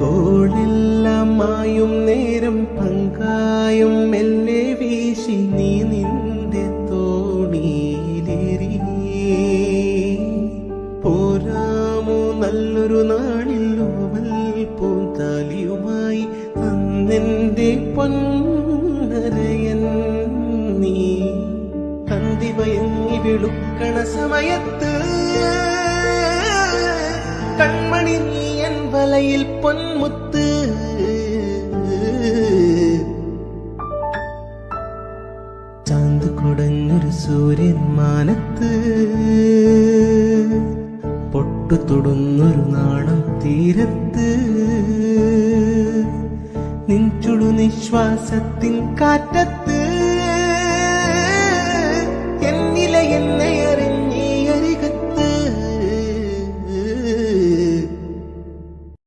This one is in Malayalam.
കോളെല്ലാം മായും നേരം പങ്കായും മെല്ലെ വീശി നീ നിന്റെ തോണിയിലേറി പോരാമോ നല്ലൊരു നാളിൽ ഓവൽ പൂന്താലിയുമായി അന്നെന്റെ പൊന്നരയൻ നീ. തന്തി വയങ്ങി വെളുക്കണ സമയത്ത് കൺമണി നീയൻ വലയിൽ പൊന്മുത്ത്. ചാന്ത് കുടഞ്ഞൊരു സൂര്യൻ മാനത്ത്. പൊട്ടു തൊടുന്നൊരു നാണം തീരത്ത്. നിൻചുടു നിശ്വാസത്തിൻ കാറ്റത്ത്.